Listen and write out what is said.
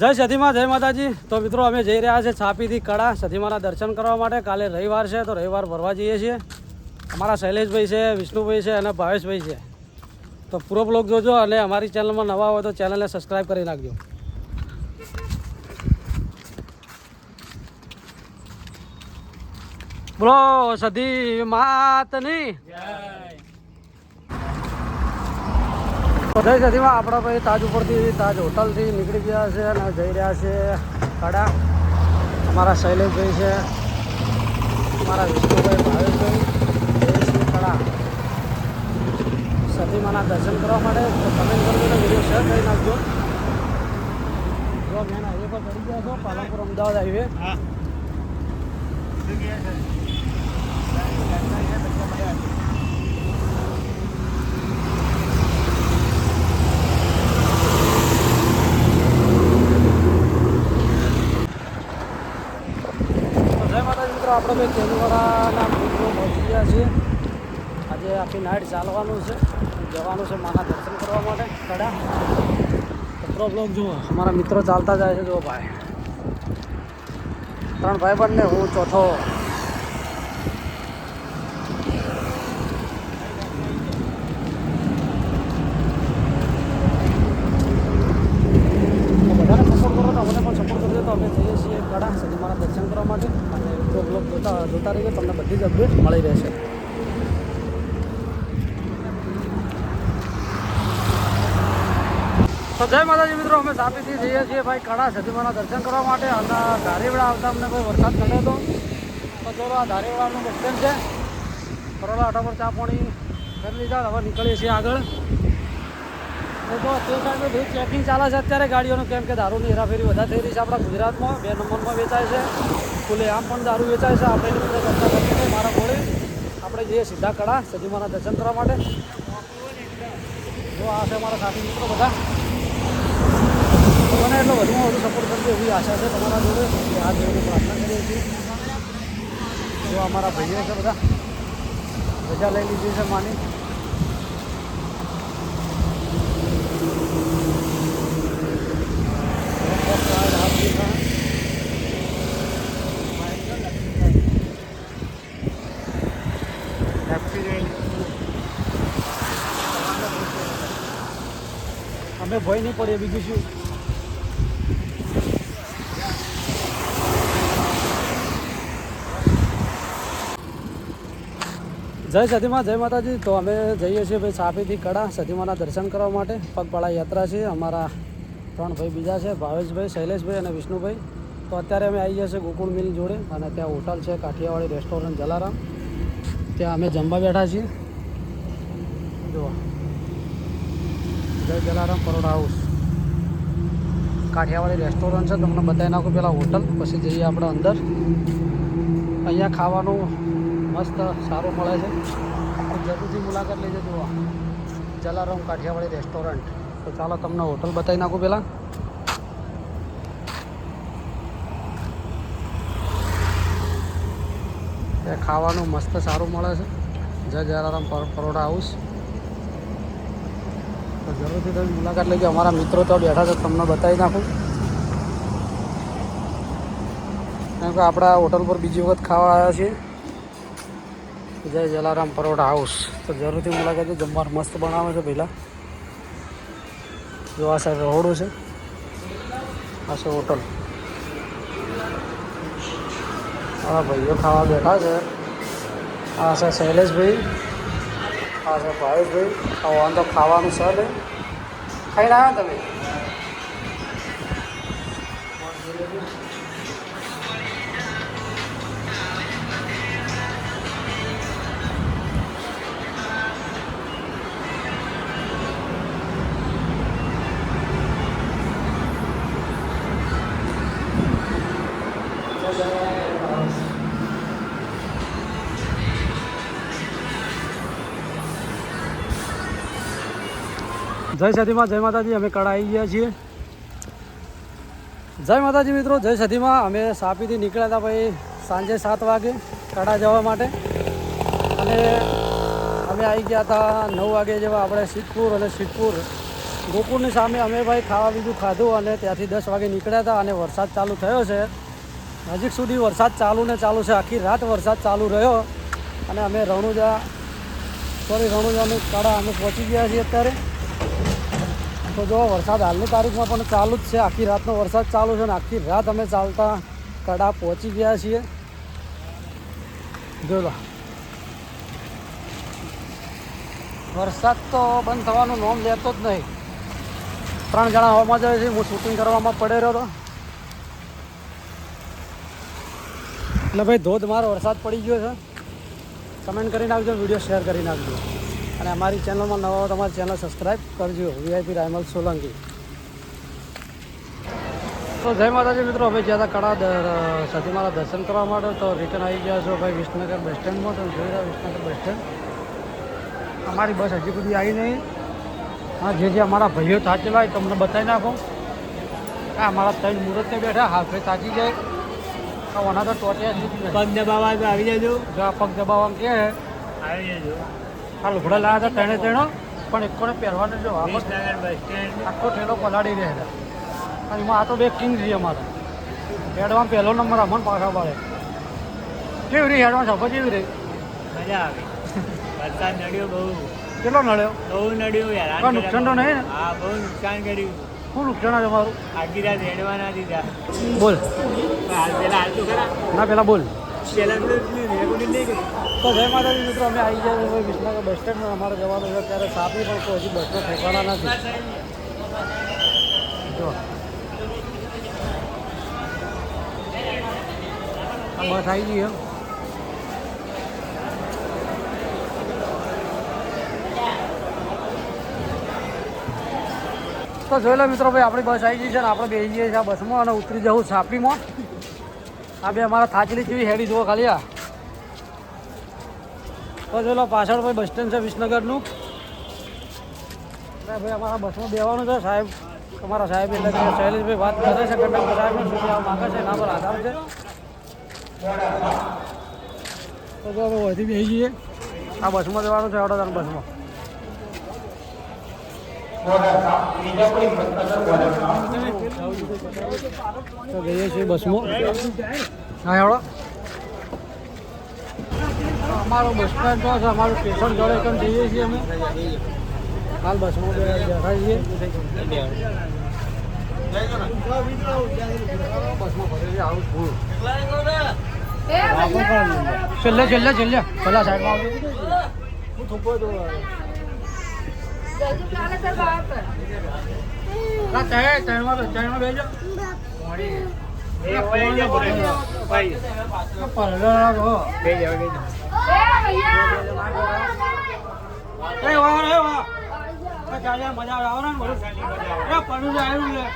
જય સતીમાં, જય માતાજી. તો મિત્રો, અમે જઈ રહ્યા છે છાપીથી કળા. સતીમાના દર્શન કરવા માટે. કાલે રવિવાર છે, તો રવિવાર ભરવા જઈએ છીએ. અમારા શૈલેષભાઈ છે, વિષ્ણુભાઈ છે અને ભાવેશભાઈ છે. તો પૂરો બ્લોગ જોજો અને અમારી ચેનલમાં નવા હોય તો ચેનલને સબસ્ક્રાઈબ કરી નાખજો. બોલો સધી માતની. તો જય સતીમાં, આપણા ભાઈ તાજ ઉપરથી તાજ હોટલથી નીકળી ગયા છે અને જઈ રહ્યા છે કડા અમારા શૈલેષભાઈ છે. અમારા વિષ્ણુભાઈ ભાવેશભાઈ જયશ્રી કડા સતીમાના દર્શન કરવા માટે કમેન્ટ કરજો અને વીડિયો શેર કરી નાખજો. જો મેન હાઈવે પર ચડી ગયા છો, પાલનપુર અમદાવાદ હાઈવે. તો જય માતાજી મિત્રો આપણે ભાઈ કેન્દ્રવાળાના મિત્રો પહોંચી ગયા છીએ. આજે આખી નાઇટ ચાલવાનું છે. જવાનું છે માના દર્શન કરવા માટે. કડા. કપરો બ્લોક જુઓ અમારા મિત્રો ચાલતા જાય છે. જુઓ ભાઈ. ત્રણ ભાઈ બંને હું ચોથો તો બધાને સપોર્ટ કરો તો અમને પણ સપોર્ટ કરજો તો અમે જઈએ છીએ કડા સદી મારા દર્શન કરવા માટે અને તો બ્લોગ જોતા જોતા તમને બધી જ અપડેટ મળી રહેશે. તો જય માતાજી મિત્રો, અમે સાપીથી જઈએ છીએ ભાઈ કડા સતીમાના દર્શન કરવા માટે. અને ધારેવડા આવતા અમને કોઈ વરસાદ પડ્યો તો? ચલો, આ ધારેવડાનું બસ છે. કરોલા આટા પર ચા પાણી કરી લીધા, હવે નીકળીએ છીએ આગળ. તો તે સાહેબ બધી ચેકિંગ ચાલે છે અત્યારે ગાડીઓનું, કેમ કે દારૂની હેરાફેરી વધારે થઈ રહી છે આપણા ગુજરાતમાં. બે નંબરમાં વેચાય છે. ખુલ્લે આમ પણ દારૂ વેચાય છે. આપણે એની બધા ચર્ચા મારા ઘોડે આપણે જઈએ સીધા કળા સજીમાના દર્શન કરવા માટે. જો આ છે મારા સાથી મિત્રો બધા. મને એટલો વધુમાં વધુ સપોર્ટ કરજો એવી આશા છે તમારા જોડે. આ જોડે પ્રાર્થના કરીએ છીએ. જો અમારા ભાઈઓ છે બધા. રજા લઈ લીધી છે માની. અમે ભય નહીં પડીએ, બીજું શું? જય સતીમા, જય માતાજી. તો અમે જઈએ છીએ ભાઈ સાપીથી કડા, સતીમાના દર્શન કરવા માટે. પગપાળા યાત્રા છે, અમારા ત્રણ ભાઈ બીજા છે, ભાવેશભાઈ, શૈલેષભાઈ અને વિષ્ણુભાઈ. તો અત્યારે અમે આવી છે ગોકુળ મિલ જોડે અને ત્યાં હોટલ છે, કાઠિયાવાડી રેસ્ટોરન્ટ, જલારામ. ત્યાં અમે જમવા બેઠા છીએ. જુઓ. જય જલારામ પરોડા હાઉસ. કાઠિયાવાડી રેસ્ટોરન્ટ છે. તમને બતાવી નાખું પહેલાં હોટલ, પછી જઈએ આપણે અંદર. અહીંયા ખાવાનું મસ્ત સારું મળે છે. જરૂરથી મુલાકાત લઈ જજો જલારામ કાઠિયાવાડી રેસ્ટોરન્ટ. તો ચાલો તમને હોટલ બતાવી નાખું પહેલાં ત્યાં ખાવાનું મસ્ત સારું મળે છે. જય જલારામ પરોઠા હાઉસ તો જરૂરથી તમે મુલાકાત લેજો. અમારા મિત્રો તો બેઠા છે, તમને બતાવી નાખું. કેમ કે આપણા હોટલ પર બીજી વખત ખાવા આવ્યા છીએ. જય જલારામ, પરોઠા હાઉસ તો જરૂરથી મુલાકાત જમવાનું મસ્ત બનાવે છે પહેલાં. જો આ સાઈડ રહોડું છે. આ છે હોટલ આ ભાઈઓ ખાવા બેઠા છે. આ છે શૈલેષભાઈ. આ છે ભાવેશભાઈ. ખાવાનું તો ખાવાનું છે ને. ખાઈને આવ્યા તમે? જય સતીમાં, જય માતાજી, અમે કળા આવી ગયા છીએ. જય માતાજી મિત્રો, જય સતીમાં. અમે સાપીથી નીકળ્યા હતા ભાઈ સાંજે સાત વાગે કડા જવા માટે. અને અમે આવી ગયા હતા નવ વાગે જેવા આપણે સિદ્ધપુર અને સિદ્ધપુર ગોકુળની સામે અમે ભાઈ ખાવા બીજું ખાધું અને ત્યાંથી દસ વાગે નીકળ્યા હતા અને વરસાદ ચાલુ થયો છે. નજીક સુધી વરસાદ ચાલુ ને ચાલુ છે. આખી રાત વરસાદ ચાલુ રહ્યો અને અમે રણુજા, સોરી, રણુજાની કાળા અમે પહોંચી ગયા છીએ અત્યારે. તો જો વરસાદ હાલની તારીખમાં પણ ચાલુ જ છે. આખી રાતનો વરસાદ ચાલુ છે અને આખી રાત અમે ચાલતા કડા પહોંચી ગયા છીએ. જો વરસાદ તો બંધ થવાનું નોમ લેતો જ નહીં. ત્રણ જણા હવામાં જાય છે. હું શૂટિંગ કરવામાં પડે રહ્યો હતો. એટલે ભાઈ ધોધમાર વરસાદ પડી ગયો છે. કમેન્ટ કરી નાખજો વીડિયો શેર કરી નાખજો અને અમારી ચેનલમાં નવા હો તમારી ચેનલ સબસ્ક્રાઈબ કરજો. વીઆઈપી રાયમલ સોલંકી. તો જય માતાજી મિત્રો અમે જ્યાં હતા કડા સતીમાના દર્શન કરવા માટે તો રિટર્ન આવી ગયા છો ભાઈ વિસનગર બસ સ્ટેન્ડમાં તો જોઈ રહ્યા વિસનગર બસ સ્ટેન્ડ અમારી બસ હજી સુધી આવી નહીં. હા જે જે અમારા ભાઈઓ થાચેલા હોય તમને બતાવી નાખો. હા અમારા ત્રણ મુહૂર્તે બેઠા હાફે થાચી જાય. ઓના તો ટોટ્યા જ નથી. પગ દબાવવા તો આવી જજો. જો આ પગ દબાવવા કે આવી જજો. આ લુગડા લાવ્યા હતા ત્રણે ત્રણો પણ એકોને પહેરવાનો જો આખો ઠેલો પલાડી રહ્યા અને એમાં આ તો બે કિંગ છે અમારા. હેડમાં પહેલો નંબર અમને પાછા પાડે. કેવી રહી હેડમાં સફર કેવી રહી? મજા આવી. વરસાદ નડ્યો બહુ. કેટલો નડ્યો? બહુ નડ્યો યાર. નુકસાન તો નહીં? હા બહુ નુકસાન કર્યું. શું નુકસાન છે તમારું? આખી રાત હેડવાના દીધા. બોલ. ના પેલા બોલ. જય માતાજી મિત્રો, અમે આવી ગયા છીએ વિસનગર બસ સ્ટેન્ડમાં અમારે જવાનું છે ત્યારે સાપી પણ કોઈ હજી બસનો ઠેકાણા નથી. બસ આવી ગઈ એમ તો જોઈ લો મિત્રો, ભાઈ, આપણી બસ આવી ગઈ છે ને આપણે બેસી જઈએ છીએ આ બસમાં અને ઉતરી જવું છાપીમાં આ બે અમારા થાચલી જેવી હેડી જુઓ ખાલી આ. તો જોઈ પાછળ ભાઈ બસ સ્ટેન્ડ છે વિસનગરનું. ભાઈ, અમારા બસમાં બેવાનું છે સાહેબ. અમારા સાહેબ એટલે કે શૈલેષભાઈ વાત કરે છે, કંડક્ટર સાહેબ, શું માગે છે, એના પર આધાર છે. તો જો અમે વધી બેસી જઈએ. આ બસમાં જવાનું છે વડોદરા બસમાં. તો જઈએ છીએ બસમાં હા હેડો અમારો બસ સ્ટેન્ડ તો છે અમારું સ્ટેશન જોડે કેમ જઈએ છીએ અમે હાલ બસમાં બેઠા છીએ છેલ્લે છેલ્લે છેલ્લે પેલા સાઈડમાં આવજો મજા આવે ને બધું એ પડ્યું છે આવ્યું છે.